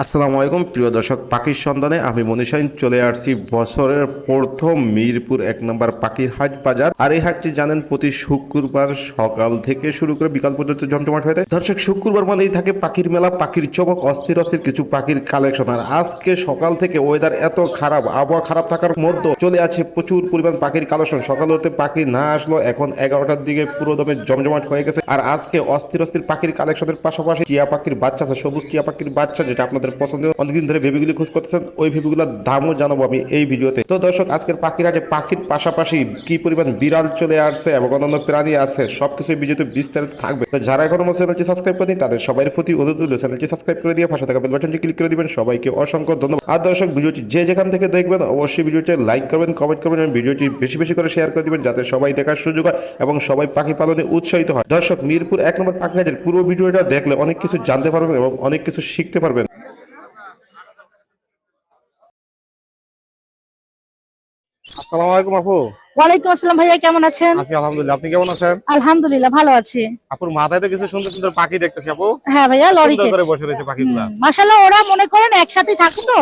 আসসালামু আলাইকুম, প্রিয় দর্শক, পাখির সন্ধানে আমি মনীষাইন চলে আসছি বছরের প্রথম মিরপুর এক নম্বর পাখির হাট বাজার। আর এই হাটটি জানেন প্রতি শুক্রবার সকাল থেকে শুরু করে বিকাল পর্যন্ত জমজমাট হয়ে দর্শক, শুক্রবার মানেই থাকে পাখির মেলা, পাখির চমক, অস্থির অস্থির কিছু পাখির কালেকশন আর আজকে সকাল থেকে ওয়েদার এত খারাপ, আবহাওয়া খারাপ থাকার মধ্যে চলে আছে প্রচুর পরিমাণ পাখির কালেকশন সকাল হতে পাখি না আসলো, এখন এগারোটার দিকে পুরো দমে জমজমাট হয়ে গেছে। আর আজকে অস্থির অস্থির পাখির কালেকশনের পাশাপাশি টিয়া পাখির বাচ্চা আছে, সবুজ টিয়া পাখির বাচ্চা, যেটা আপনাদের পছন্দের অনেকদিন ধরে ভেবিগুলি খোঁজ করতেছেন, ওই ভেবিগুলোর দামও জানাব আমি এই ভিডিওতে। তো দর্শক, আজকের পাখির আগে পাখির পাশাপাশি কি পরিমাণ বিড়াল চলে আসছে এবং অন্যান্য প্রাণী আছে, সবকিছু ভিডিওতে বিস্তারিত থাকবে। তো যারা এখনও আমার চ্যানেলটি সাবস্ক্রাইব করেনি তাদের সবাই প্রতি অনুরোধ রইল, চ্যানেলটি সাবস্ক্রাইব করে দিয়ে পাশে থাকা বেল বাটনটি ক্লিক করে দিবেন। সবাইকে অসংখ্য ধন্যবাদ। আর দর্শক, ভিডিওটি যে যেখান থেকে দেখবেন, অবশ্যই ভিডিওটি লাইক করবেন কমেন্ট করবেন এবং ভিডিওটি বেশি বেশি করে শেয়ার করে দিবেন, যাতে সবাই দেখার সুযোগ হয় এবং সবাই পাখি পালনে উৎসাহিত হয়। দর্শক, মিরপুর এক নম্বর পাখি পুরো ভিডিওটা দেখলে অনেক কিছু জানতে পারবেন এবং অনেক কিছু শিখতে পারবেন। আসসালামু আলাইকুম আপু। ওয়ালাইকুম আসসালাম ভাইয়া কেমন আছেন? আছি আলহামদুলিল্লাহ আপনি কেমন আছেন? আলহামদুলিল্লাহ ভালো আছি। আপুর মাথায় তো কিছু সুন্দর সুন্দর পাখি দেখতেছি আপু। হ্যাঁ ভাইয়া লরিতে করে বসে রয়েছে পাখিগুলা। মাসাল্লাহ ওরা মনে করেন একসাথে থাকে তো?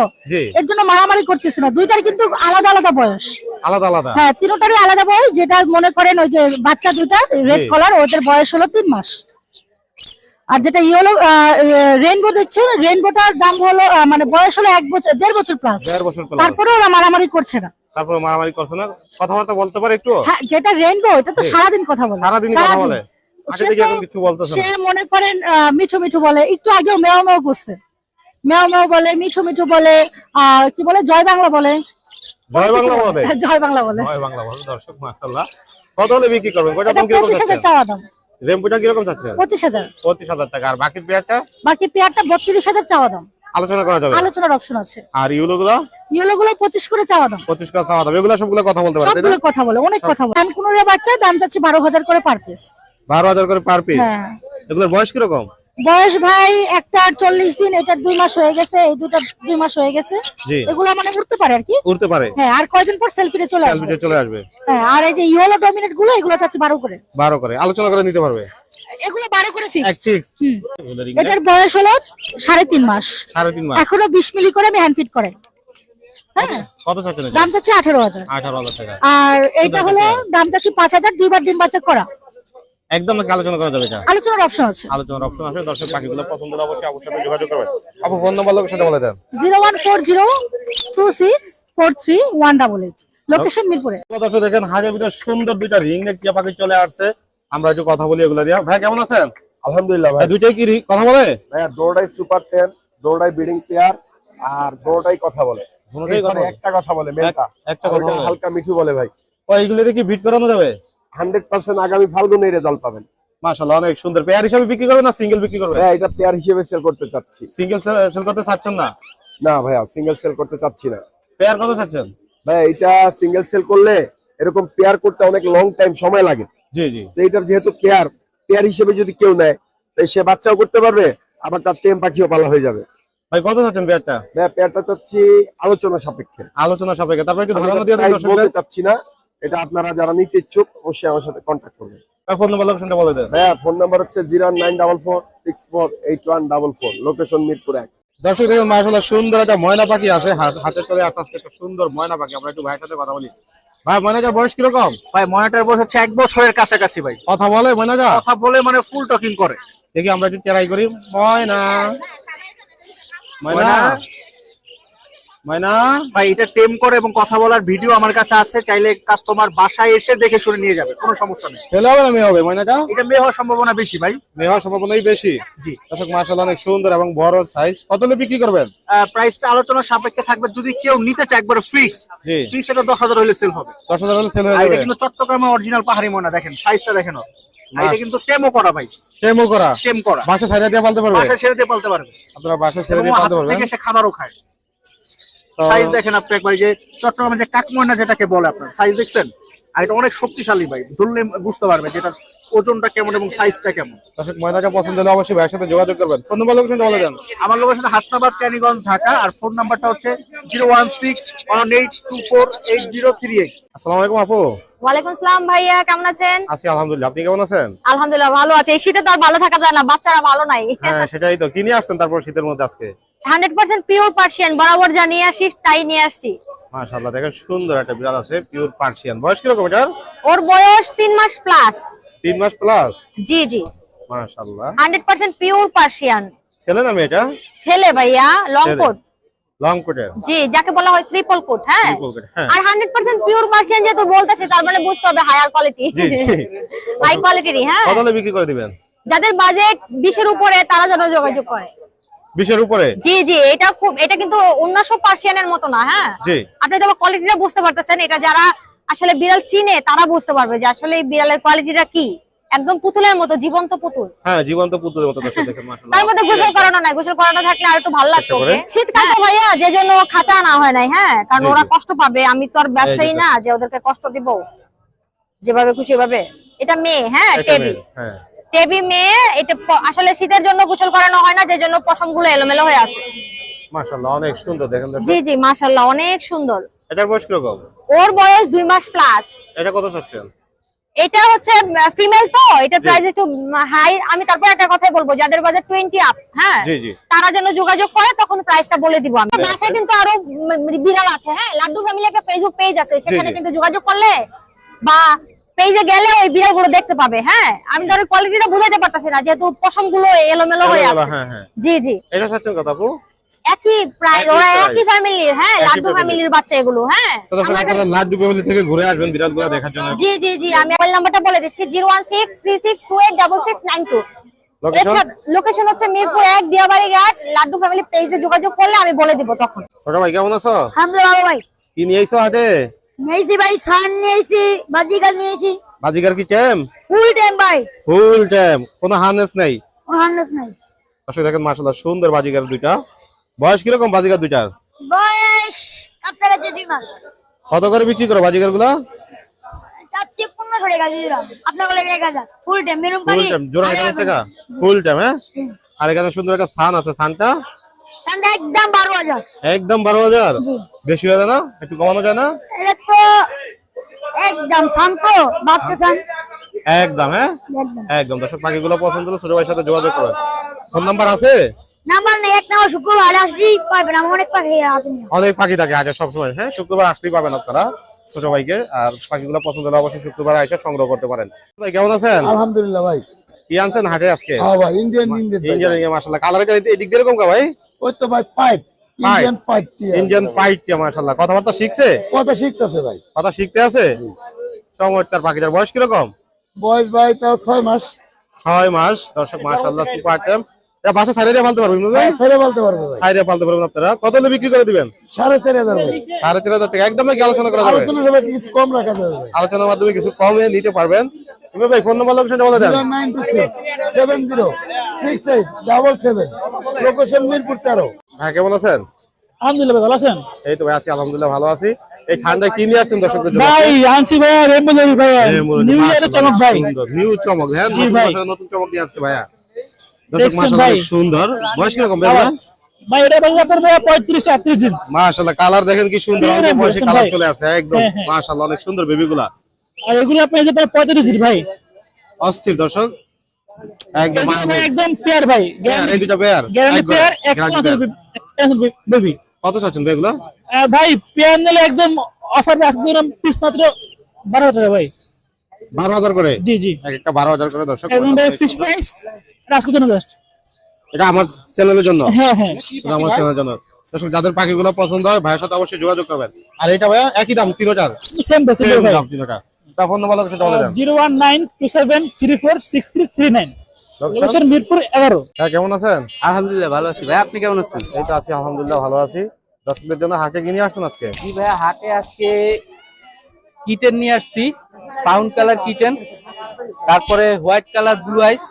এর জন্য মারামারি করতেছে না। দুইটার কিন্তু আলাদা আলাদা বয়স। আলাদা আলাদা। হ্যাঁ তিনটারই আলাদা বয়স যেটা মনে করেন ওই যে বাচ্চা দুইটা রেড। কলার ওদের বয়স হলো তিন মাস। আর যেটা ইয়েলো রেইনবো দেখছেন রেইনবোটার দাম হলো মানে বয়স হলো এক বছর দেড় বছর প্লাস তারপরে ওরা মারামারি করছে না। তারপরে মারামারি করছে না। কথাবার্তা বলতে পারে একটু? হ্যাঁ যেটা রেনবো এটা তো সারাদিন কথা বলে। সারাদিন কথা বলে। সে মনে করেন মিঠু মিঠু বলে। একটু আগেও মেও মেও করছে। মেও মেও বলে মিঠু মিঠু বলে আর কি বলে? জয় বাংলা বলে। জয় বাংলা বলে। জয় বাংলা বলে। জয় বাংলা বলে দর্শক মাশাআল্লাহ। কত হলে বিক্রি করবেন? কয়টা দাম কীরকম পঁচিশ হাজার চাওয়া দাম। রেমপুটা কীরকম চাচ্ছেন? পঁচিশ হাজার। পঁচিশ হাজার টাকা। আর বাকি পেঁয়াজটা বাকি পেয়ারটা বত্রিশ হাজার চাওয়া দাম। আলোচনা করা যাবে। আলোচনার অপশন আছে। আর ইউলো গুলো ইয়েলো গুলো পঁচিশ করে চাওয়া দাম পঁচিশ টাকা চাওয়া যাবে এগুলো সবগুলো কথা বলতে পারে তাই না? সবগুলো কথা বলে অনেক কথা বলে। কানকুনুরের বাচ্চা দাম বারো হাজার করে পার পিস বারো হাজার করে পার পিস হ্যাঁ। এগুলোর বয়স কীরকম? বয়স ভাই একটা চল্লিশ দিন এটার দুই মাস হয়ে গেছে এই দুটা দুই মাস হয়ে গেছে। এগুলো মানে উঠতে পারে আর কি? উঠতে পারে। হ্যাঁ আর কয়দিন পর সেলফিতে চলে আসবে। চলে আসবে। হ্যাঁ আর এই যে ইয়েলো ডমিনেটগুলো এগুলো চাচ্ছে বারো করে। বারো করে। আলোচনা করে নিতে পারবে। এগুলো বারো করে ফিক্স এটার বয়স হলো সাড়ে তিন মাস। এখনও বিশ মিলি করে আমি হ্যান্ড ফিট করে। হ্যাঁ? এটা? দাম চাচ্ছে আঠারো হাজার। আঠারো হাজার টাকা। আর এটা হলো দাম চাচ্ছে পাঁচ হাজার দুইবার বাচ্চা করা। একদম আলোচনা করা যাবে এটা? আলোচনার অপশন আছে। আলোচনার অপশন আছে দর্শক পাখিগুলো পছন্দ হলে অবশ্যই সাথে যোগাযোগ করবেন। আপু ফোন নাম্বার বলে দেন। লোকেশন মিরপুরে। দর্শক দেখেন হাজার ভিতরে সুন্দর দুইটা রিং নেক টিয়া পাখি চলে আসছে। আমরা একটু কথা বলি এগুলা দিয়া। ভাই কেমন আছেন? আলহামদুলিল্লাহ ভাই। ভাই দুইটাই কি কথা বলে? ভাইয়া দৌড়াই সুপার টেন দৌড়াই বিডিং পেয়ার আর দৌড়াই কথা বলে? একটা কথা বলে মেনটা একটা কথা হালকা মিঠু বলে ভাই। ও এইগুলো দেখি বিট করানো যাবে? হান্ড্রেড পার্সেন্ট আগামী ফাল্গুনে রেজাল্ট পাবেন। মাশাআল্লাহ অনেক সুন্দর। পেয়ার হিসাবে বিক্রি করবেন না সিঙ্গেল বিক্রি করবেন? ভাইয়া এটা পেয়ার হিসেবে সেল করতে চাচ্ছি। সিঙ্গেল সেল করতে চাচ্ছেন না? না ভাইয়া সিঙ্গেল সেল করতে চাচ্ছি না। পেয়ার কত চাচ্ছেন? ভাইয়া এটা সিঙ্গেল সেল করলে এরকম পেয়ার করতে অনেক লং টাইম সময় লাগে। জি জি। তো যেহেতু পেয়ার পেয়ার হিসেবে যদি কেউ নেয় তো সে বাচ্চাও করতে পারবে আবার তার টেম পাখিও পালা হয়ে যাবে। ভাই কত চাচ্ছেন পেয়ারটা ভাইয়া পেয়ারটা চাচ্ছি আলোচনা সাপেক্ষে। আলোচনা সাপেক্ষে। তারপর একটু ধারণা দিয়ে দেন price দর্শকদের। বলতে চাচ্ছি না এটা আপনারা যারা নিতে ইচ্ছুক অবশ্যই আমার সাথে কন্ট্যাক্ট করবেন। ফোন নাম্বার লোকেশনটা বলে দেন। ফোন নাম্বার হচ্ছে zero nine double four six four eight one double four location Mirpur এক। দর্শক দেখুন মাশাআল্লাহ সুন্দর একটা ময়না পাখি আছে হা- হাতে চলে আসছে আজকে একটা সুন্দর ময়না পাখি। আমরা একটু ভাইয়ের সাথে কথা বলি। ভাই বয়স কীরকম? ভাই বয়স হচ্ছে এক বছরের কাছাকাছি ভাই। কথা বলে কথা বলে মানে ফুল টকিং করে। দেখি আমরা একটু ট্রাই করি। ময়না? ময়না? ময়না ভাই এটা টেম করে এবং কথা বলার ভিডিও আমার কাছে আছে চাইলে কাস্টমার বাসায় এসে দেখে শুনে নিয়ে যাবে কোনো সমস্যা নেই। ছেলে হবে না মেয়ে হবে ময়নাটা এটা মেয়ে হওয়ার সম্ভাবনা বেশি ভাই। মেয়ে হওয়ার সম্ভাবনাই বেশি? জি। দর্শক মাশাআল্লাহ অনেক সুন্দর এবং বড় সাইজ কত হলে বিক্রি করবেন? প্রাইসটা আলোচনা সাপেক্ষে থাকবে যদি কেউ নিতে চায় একবারে ফিক্স জি। ফিক্স এটা দশ হাজার হলে সেল হবে। দশ হাজার হলে সেল হয়ে আর এটা কিন্তু চট্টগ্রামের অরিজিনাল পাহাড়ি ময়না দেখেন সাইজটা দেখেন। ওর। আর এটা কিন্তু টেমও করা ভাই। করা? টেম করা। বাসা ছাইড়া দিয়ে পালতে পারবে? ছেড়ে দিয়ে পালতে পারবে। আপনারা বাসা ছেড়ে দিয়ে পালতে পারবেন? থেকে সে খাবারও খায়। সাইজ দেখেন আপনি একবার যে চট্টগ্রামের যে কাকময়না যেটাকে বলে আপনার সাইজ দেখছেন? আর এটা অনেক শক্তিশালী ভাই ধরলে বুঝতে পারবে যেটা ওজনটা কেমন এবং সাইজটা কেমন। দর্শক ময়নাটা পছন্দ হলে অবশ্যই ভাইয়ের সাথে যোগাযোগ করবেন। ফোন নাম্বার লোকেশনটা বলে দেন। আমার লোকেশন হাসনাবাদ ক্যানিগঞ্জ ঢাকা আর ফোন নাম্বারটা হচ্ছে zero one six one eight two four eight zero three eight আসসালামু আলাইকুম আপু। ওয়ালাইকুম সালাম ভাইয়া কেমন আছেন? আছি আলহামদুলিল্লাহ। আপনি কেমন আছেন? আলহামদুলিল্লাহ ভালো আছে। এই শীতে তো আর ভালো থাকা যায় না বাচ্চারা ভালো নাই। হ্যাঁ সেটাই তো। কি নিয়ে আসছেন তারপর শীতের মধ্যে আজকে? হান্ড্রেড পার্সেন্ট পিওর পার্সিয়ান বরাবর যা নিয়ে আসিস তাই নিয়ে আসছি মাশাআল্লাহ দেখেন সুন্দর একটা বিড়াল আছে পিওর পার্সিয়ান। বয়স কীরকম এটার? ওর বয়স তিন মাস প্লাস। তিন মাস প্লাস? জি জি। মাশাআল্লাহ। Hundred percent pure Persian. ছেলে না মেয়েটা? ছেলে ভাইয়া লং। কোট। লং কোটের জি যাকে বলা হয় ট্রিপল কোট হ্যাঁ? Coat, হ্যাঁ। আর হান্ড্রেড পার্সেন্ট পিওর পার্সিয়ান যেহেতু বলতেছে তার মানে বুঝতে হবে হায়ার কোয়ালিটি। হাই কোয়ালিটিরই হ্যাঁ। কত বিক্রি করে দিবেন? যাদের বাজেট বিশের উপরে তারা যেন যোগাযোগ করে। বিশের উপরে? জি জি এটা খুব এটা কিন্তু অন্যান্য পার্সিয়ানের মতো না হ্যাঁ? আপনি তো কোয়ালিটিটা বুঝতে পারতেছেন এটা যারা আসলে বিড়াল চিনে তারা বুঝতে পারবে যে আসলে এই বিড়ালের কোয়ালিটিটা কি। একদম পুতুলের মতো জীবন্ত পুতুল। হ্যাঁ জীবন্ত পুতুলের মতো তার মধ্যে গোসল করানো নাই গোসল করানো থাকলে আর একটু ভালো লাগতো শীতকাল তো ভাইয়া যে জন্য খাঁচা আনা হয় নাই হ্যাঁ? কারণ ওরা কষ্ট পাবে আমি তো আর ব্যবসায়ী না যে ওদেরকে কষ্ট দিব। যেভাবে খুশি ভাবে এটা মেয়ে হ্যাঁ এটা টেবি। মেয়ে, হ্যাঁ। টেবি মেয়ে এটা আসলে শীতের জন্য গোসল করানো হয় না যে জন্য পশমগুলো এলোমেলো হয়ে আছে। মাশাআল্লাহ অনেক সুন্দর দেখেন জি জি মাশাল্লাহ অনেক সুন্দর। এটার বয়স কীরকম? ওর বয়স দুই মাস প্লাস এটা কত চাচ্ছেন? এটা হচ্ছে ফিমেল তো এটা প্রাইস একটু হাই আমি তারপর একটা কথাই বলব যাদের বাজেট টোয়েন্টি আপ হ্যাঁ? জি, জি। তারা যেন যোগাযোগ করে তখন প্রাইসটা বলে দিব আমি। বাসায় কিন্তু আরও বিড়াল আছে হ্যাঁ? লাড্ডু ফ্যামিলি একটা ফেসবুক পেজ আছে সেখানে কিন্তু যোগাযোগ করলে বা পেজে গেলে ওই বিড়ালগুলো দেখতে পাবে হ্যাঁ? আমি ধরো কোয়ালিটিটা বুঝাইতে পারতেছি না যেহেতু পশমগুলো এলোমেলো হয়ে আছে। হ্যাঁ, হ্যাঁ। জি জি। এটা চাচ্ছেন কত আপু? একই প্রায় ওরা একই ফ্যামিলির হ্যাঁ লাড্ডু ফ্যামিলির বাচ্চা এগুলো হ্যাঁ? আপনারা লাড্ডু ফ্যামিলি থেকে ঘুরে আসবেন বিড়ালগুলো দেখার জন্য। জি জি জি আমি মোবাইল নাম্বারটা বলে দিচ্ছি zero one six three six two eight double six nine two location location হচ্ছে মিরপুর এক দিয়াবাড়ি ঘাট লাড্ডু ফ্যামিলি পেজে যোগাযোগ করলে আমি বলে দিব তখন। ছোট ভাই কেমন আছো? আমরা বাবা ভাই। কি নিয়ে আইছো হাটে? নিয়েছি ভাই সান নিয়েছি বাজিকার নিয়েছি বাজিকার কি টেম? ফুল টাইম ভাই। ফুল টেম। কোনো হার্নেস নেই? হান্ড্রেড নাই। দর্শক দেখেন মাশাআল্লাহ সুন্দর বাজিকার দুইটা। বয়স কীরকম বাজিকার দুইটার? বয়স কাছাকাছি দুই মাস। কত করে বিক্রি করো বাজিকারগুলা চাচ্ছি টাকা আপনার ফুল টাইম ফুল জোড়া টাকা ফুল টেম হ্যাঁ? আর এখানে সুন্দর একটা সান আছে সানটা। একদম বারো হাজার। একদম বারো হাজার? বেশি হয়ে যায় না? একটু কমানো যায় না? এটা তো একদম শান্ত বাচ্চা শান একদম হ্যাঁ? একদম। দর্শক পাখিগুলো পছন্দ হলে ছোট ভাইয়ের সাথে যোগাযোগ করবেন ফোন নাম্বার আছে? নাম্বার নেই এক নাম্বার শুক্রবার আসলেই পাবেন। আমার অনেক পাখি অনেক পাখি থাকে আগে সবসময় হ্যাঁ? শুক্রবার আসলেই পাবেন আপনারা ছোট ভাইকে। আর পাখিগুলো পছন্দ হলে অবশ্যই শুক্রবার এসে সংগ্রহ করতে পারেন। ভাই কেমন আছেন? আলহামদুলিল্লাহ ভাই। কি আনছেন হাটে আজকে? হ্যাঁ ভাই ইন্ডিয়ান ইন্ডিয়ান কালার এদিক দিয়ে এরকম কা ভাই? ওই তো ভাই পাইপ ইন্ডিয়ান পাইপ ইন্ডিয়ান পাইট মাসাল্লাহ কথাবার্তা শিখছে? কথা শিখতেছে ভাই। কথা শিখতে আছে? চমৎকার পাখিটার বয়স কীরকম? বয়স ভাই তাও ছয় মাস। ছয় মাস। দর্শক মাসাল্লাহ সুপার আইটেম এটা বাসা সাইডে দিয়ে পালতে পারবেন ভাই? ছেড়ে বলতে পারবে ভাই। সাইডে পালতে পারবেন আপনারা। কত হলে বিক্রি করে দিবেন? সাড়ে চার হাজার সাড়ে চার হাজার টাকা। একদম নাকি আলোচনা করা যাবে? আলোচনা কিছু কম রাখা যাবে আলোচনার মাধ্যমে কিছু কমে নিতে পারবেন। ইমরুল ভাই ফোন নম্বর লোকেশনটা বলে দেন। লোকেশন মিরপুর তেরো। হ্যাঁ কেমন আছেন? আলহামদুলিল্লাহ ভালো আছেন? এই তো ভাই আছি আলহামদুলিল্লাহ ভালো আছি। এই ঠান্ডায় কি নিয়ে আসছেন দর্শকদের জন্য? ভাই আনসি ভাই রেমবো জবি ভাই। নিউ ইয়ারের চমক ভাই। নিউ চমক। হ্যাঁ নতুন ভাই। চমক নিয়ে আসছে ভাইয়া। দর্শক মাশাআল্লাহ অনেক সুন্দর। বয়স কীরকম বেলা ভাই এটা ভাই আপনার ভাই পঁয়ত্রিশ আটত্রিশ দিন। মাশাআল্লাহ কালার দেখেন কি সুন্দর। অল্প বয়সে কালার চলে আসছে একদম হ্যাঁ, হ্যাঁ। মাশাআল্লাহ অনেক সুন্দর বেবিগুলা আর এগুলো আপনি যে ভাই পঁয়ত্রিশ দিন ভাই। অস্থির দর্শক। একদম একদম পেয়ার ভাই পেয়ার, এই দুটো পেয়ার গ্যারান্টি পেয়ার বেবি কত চাচ্ছেন এগুলো? ভাই পেয়ার নিলে একদম অফার রাখছিলাম পিস মাত্র বারো হাজার ভাই। বারো হাজার করে? জি জি। একটা বারো হাজার করে দর্শক। একদম ভাই ফিক্স প্রাইস রাখছি জন্য জাস্ট এটা আমার চ্যানেলের জন্য? হ্যাঁ হ্যাঁ। এটা আমার চ্যানেলের জন্য। দর্শক যাদের পাখিগুলো পছন্দ হয় ভাইয়ের সাথে অবশ্যই যোগাযোগ করবেন। আর এটা ভাইয়া একই দাম তিন হাজার। সেম দাম তিন হাজার। ফোন নম্বর লোকেশনটা বলে দেন। Zero one nine two seven three four six three three nine. Location? Mirpur এগারো। হ্যাঁ কেমন আছেন? আলহামদুলিল্লাহ ভালো আছি। ভাই আপনি কেমন আছেন? এই তো আছি আলহামদুলিল্লাহ ভালো আছি। দর্শকদের জন্য হাটে কিনে আসছেন আজকে? জি ভাইয়া হাটে আজকে কিটেন নিয়ে আসছি। সাউন্ড কালার কিটেন তারপরে হোয়াইট কালার ব্লু আইস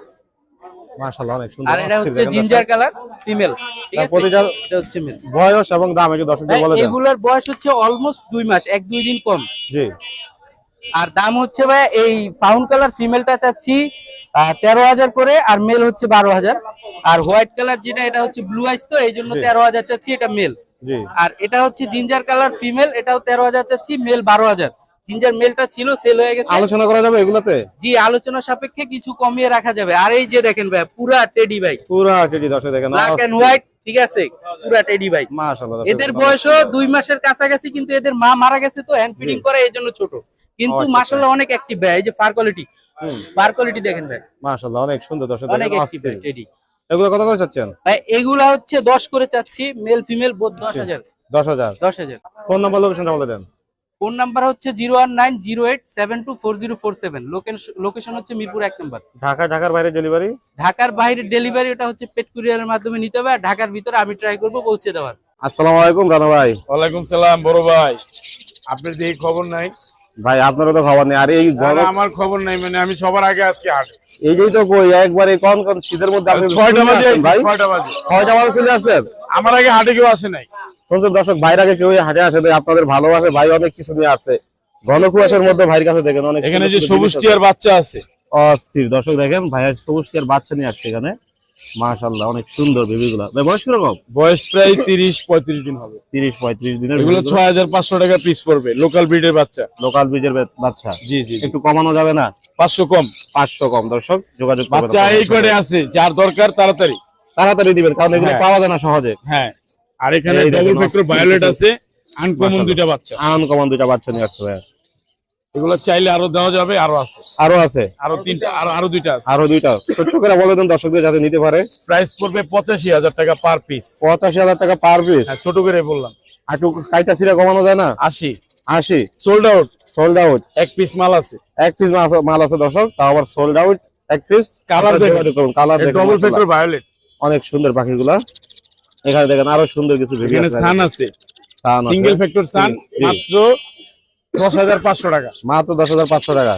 মাশাআল্লাহ অনেক সুন্দর আর এটা হচ্ছে জিঞ্জার কালার ফিমেল ঠিক আছে? প্রতিটার- এটা হচ্ছে মেল বয়স এবং দাম একটু দর্শকদের বলে দেন। এগুলোর বয়স হচ্ছে অলমোস্ট দুই মাস এক দুই দিন কম। জি। আর দাম হচ্ছে ভাই এই ফাউন্ড কালার ফিমেলটা চাচ্ছি তেরো হাজার করে আর মেল হচ্ছে বারো হাজার। আর হোয়াইট কালার যেটা এটা হচ্ছে ব্লু আইস তো এই জন্য তেরো হাজার চাচ্ছি এটা মেল আর এটা হচ্ছে জিঞ্জার কালার ফিমেল এটাও তেরো হাজার চাচ্ছি মেল বারো হাজার। জিঞ্জার মেলটা ছিল সেল হয়ে গেছে। আলোচনা করা যাবে এগুলাতে? জি আলোচনা সাপেক্ষে কিছু কমিয়ে রাখা যাবে। আর এই যে দেখেন ভাই পুরা টেডি ভাই। পুরা টেডি দর্শক দেখেন ব্ল্যাক এন্ড হোয়াইট ঠিক আছে? পুরা টেডি ভাই। মাশাআল্লাহ এদের বয়সও দুই মাসের কাছাকাছি কিন্তু এদের মা মারা গেছে তো হ্যান্ড ফিডিং করে এই জন্য ছোট। কিন্তু আচ্ছা, মাসাল্লাহ অনেক অ্যাক্টিভ ভাই এই যে ফার কোয়ালিটি ফার কোয়ালিটি দেখেন ভাই। মাশাআল্লাহ অনেক সুন্দর দর্শক অনেক অ্যাক্টিভ। এগুলো কত করে চাচ্ছেন? ভাই এগুলা হচ্ছে দশ করে চাচ্ছি মেল ফিমেল বোধ দশ হাজার। দশ হাজার। দশ হাজার। ফোন নাম্বার লোকেশনটা বলে দেন। ফোন নাম্বার হচ্ছে zero one nine zero eight seven two four zero four seven. Location হচ্ছে মিরপুর এক নম্বর। ঢাকা ঢাকার বাইরে ডেলিভারি ঢাকার বাইরে ডেলিভারি ওটা হচ্ছে পেট কুরিয়ারের মাধ্যমে নিতে হবে আর ঢাকার ভিতরে আমি ট্রাই করব পৌঁছে দেওয়ার। আসসালামু আলাইকুম রানা ভাই। ওয়ালাইকুম সালাম বড় ভাই। আপনার যে খবর নাই? ভাই আপনারও তো খবর নেই। আর এই আমার খবর নাই মানে আমি সবার আগে আজকে হাটে। এই যেই তো কই একবারে কোন কোন শীতের মধ্যে আপনি ছয়টা বাজে ভাই? আইছি, ছয়টা বাজে। ছয়টা বাজে চলে আসছেন আমার আগে হাটে কেউ আসে নাই। শুনছেন দর্শক বাইরে আগে কেউ হাটে আসে নাই, আপনাদের ভালোবাসে ভাই অনেক কিছু নিয়ে আসছে। ঘন কুয়াশার মধ্যে ভাইয়ের কাছে দেখেন অনেক এখানে যে সবুজ টিয়ার বাচ্চা আছে। অস্থির। দর্শক দেখেন ভাইয়া সবুজ টিয়ার বাচ্চা নিয়ে আসছে এখানে। মাশাআল্লাহ অনেক সুন্দর বেবিগুলা। ভাই বয়স কীরকম? বয়স প্রায় তিরিশ পঁয়ত্রিশ দিন হবে। তিরিশ পঁয়ত্রিশ দিনের এগুলো ছয় হাজার পাঁচশো টাকা পিস পড়বে লোকাল ব্রিডের বাচ্চা। লোকাল বীজের বে- বাচ্চা? জি জি। একটু কমানো যাবে না? পাঁচশো কম। পাঁচশো কম দর্শক যোগাযোগ করবেন বাচ্চা এই করে আছে? যার দরকার তাড়াতাড়ি। তাড়াতাড়ি দিবেন কারণ এগুলো হ্যাঁ। পাওয়া যায় না সহজে। হ্যাঁ। আর এখানে ডবল ফ্যাক্টর ভায়োলেট আছে আনকমন। দুইটা বাচ্চা। আনকমন দুইটা বাচ্চা নিয়ে আসছে ভাইয়া। এগুলো চাইলে আরও দেওয়া যাবে আরও আছে। আরও আছে? আরও তিনটা আরও আরও দুইটা আছে। আরও দুইটা ছোট্ট করে বলে দেন দর্শকদের যাতে নিতে পারে। প্রাইস পড়বে পঁচাশি হাজার টাকা পার পিস পঁচাশি হাজার টাকা পার পিস হ্যাঁ ছোট করে বললাম। একটু কাইটা সিরা কমানো যায় না? আশি। আশি? সোল্ড আউট সোল্ড আউট এক পিস মাল আছে। এক পিস মাল আছে দর্শক তাও আবার সোল্ড আউট এক পিস Colour দেখুন। কালার দেখুন ডবল মাশাআল্লাহ। ভায়োলেট অনেক সুন্দর পাখিগুলা। এখানে দেখেন আরও সুন্দর কিছু আছে। সান আছে। সান আছে। সিঙ্গেল ফ্যাক্টর সান মাত্র দশ হাজার পাঁচশো টাকা। মাত্র দশ হাজার পাঁচশো টাকা।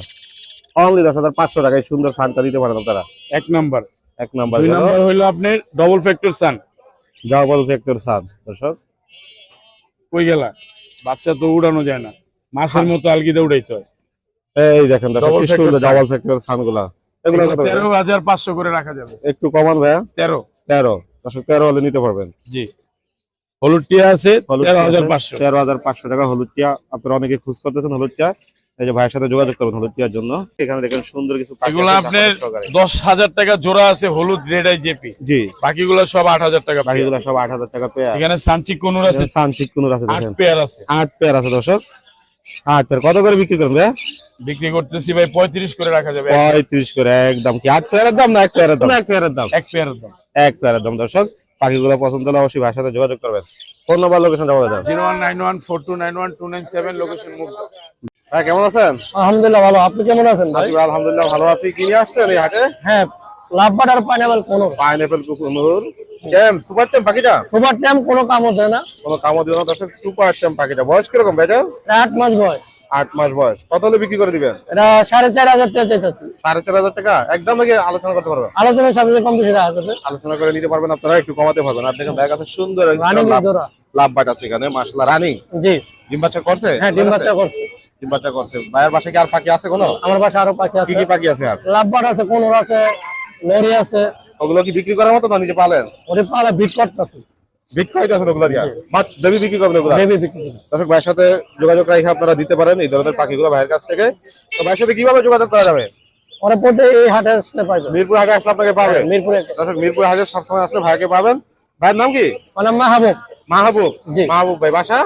অনলি দশ হাজার পাঁচশো টাকায় সুন্দর সানটা দিতে পারেন আপনারা। এক নাম্বার। এক নাম্বার দুই নাম্বার হইল আপনার double factor sun double factor sun দর্শক। কই গেলা? বাচ্চা তো উড়ানো যায় না। মাছের মতো আলগিতে উড়াইতে হয়। এই দেখেন দর্শক কি সুন্দর sun। ডাবল ফ্যাক্টর সানগুলা এগুলো কত তেরো হাজার পাঁচশো করে রাখা যাবে। একটু কমান ভাইয়া। তেরো। তেরো। দর্শক তেরো হলে নিতে পারবেন। জি। হলুদ টিয়া আছে তেরো হাজার পাঁচশো। তেরো হাজার পাঁচশো টাকা হলুদ টিয়া আপনারা অনেকে খোঁজ করতেছেন হলুদ টিয়া এই যে ভাইয়ের সাথে যোগাযোগ করবেন হলুদ টিয়ার জন্য। এখানে দেখেন সুন্দর কিছু এগুলো আপনার দশ হাজার টাকা জোড়া আছে হলুদ রেড আই জেপি। জি। বাকিগুলো সব আট হাজার টাকা পেয়ার। বাকিগুলো সব আট হাজার টাকা পেয়ার এখানে সানচিক কোনুর আছে। সানচিক কুনুর আছে আট পেয়ার আছে। আট পেয়ার আছে দর্শক। আট পেয়ার কত করে বিক্রি করবেন ভাইয়া? বিক্রি করতেছি ভাই পঁয়ত্রিশ করে রাখা যাবে। পঁয়ত্রিশ করে একদম কি? আট পেয়ারের দাম না এক পেয়ারের দাম? এক পেয়ারের দাম। এক পেয়ারের দাম। এক পেয়ারের দাম দর্শক। পাখিগুলো পছন্দ হলে অবশ্যই ভাষাতে সাথে যোগাযোগ করবেন। ধন্যবাদ নাম্বার লোকেশনটা বলে দেন। Zero one nine one four two nine one two nine seven location মুগ্ধ। হ্যাঁ কেমন আছেন? আলহামদুলিল্লাহ ভালো। আপনি কেমন আছেন ভাই? আলহামদুলিল্লাহ ভালো আছি। কি নিয়ে আসছেন এই হাটে? হ্যাঁ লাভ বাটার পাইনাপেল কোন পাইনাপেল কুকুর কেম সুপার টেম পাখিটা? সুপার ট্যাম কোনো কাম হচ্ছে না। কোনো কামও দিও না দর্শক সুপার টেম পাখিটা। বয়স কীরকম বেটা? আট মাস বয়স। আট মাস বয়স। কত হলে বিক্রি করে দিবেন? এটা সাড়ে চার হাজার টাকা চাইতেছি। সাড়ে চার হাজার টাকা? একদম নাকি আলোচনা করতে পারবেন? আলোচনার সাথে কম বেশি আলোচনা করে নিতে পারবেন আপনারা একটু কমাতে পারবেন। আর দেখেন কাছে সুন্দর লাভ- লাভ বাট আছে এখানে মাসলা রানিং জি। ডিম বাচ্চা করছে? হ্যাঁ ডিম বাচ্চা করছে। ডিম বাচ্চা করছে। ভাইয়ের বাসায় কি আর পাখি আছে কোনো? আমার পাশে আরও পাখি আছে। কি কি পাখি আছে আর? লাভবার আছে কোনোর আছে লরি আছে। ওগুলো কি বিক্রি করার মতো না নিজে পালেন? ওরে পালা বিট করতেছে। হইতে আছে ওগুলো দিয়া? মাছ দেবী বিক্রি করবেন ওগুলো? বেবি বিক্রি করে। দর্শক ভাইয়ের সাথে যোগাযোগ রেখে আপনারা দিতে পারেন এই ধরনের পাখিগুলো ভাইয়ের কাছ থেকে। তো ভাইয়ের সাথে কীভাবে যোগাযোগ করা যাবে? ওরা প্রতি এই হাটে আসলে পাইবে। মিরপুর হাটে আসলে আপনাকে পাবে। মিরপুরে দর্শক মিরপুর হাটে সবসময় আসলে ভাইকে পাবেন। ভাইয়ের নাম কি? মানে মাহাবুব। মাহবুব। জি। মাহবুব ভাই বাসা?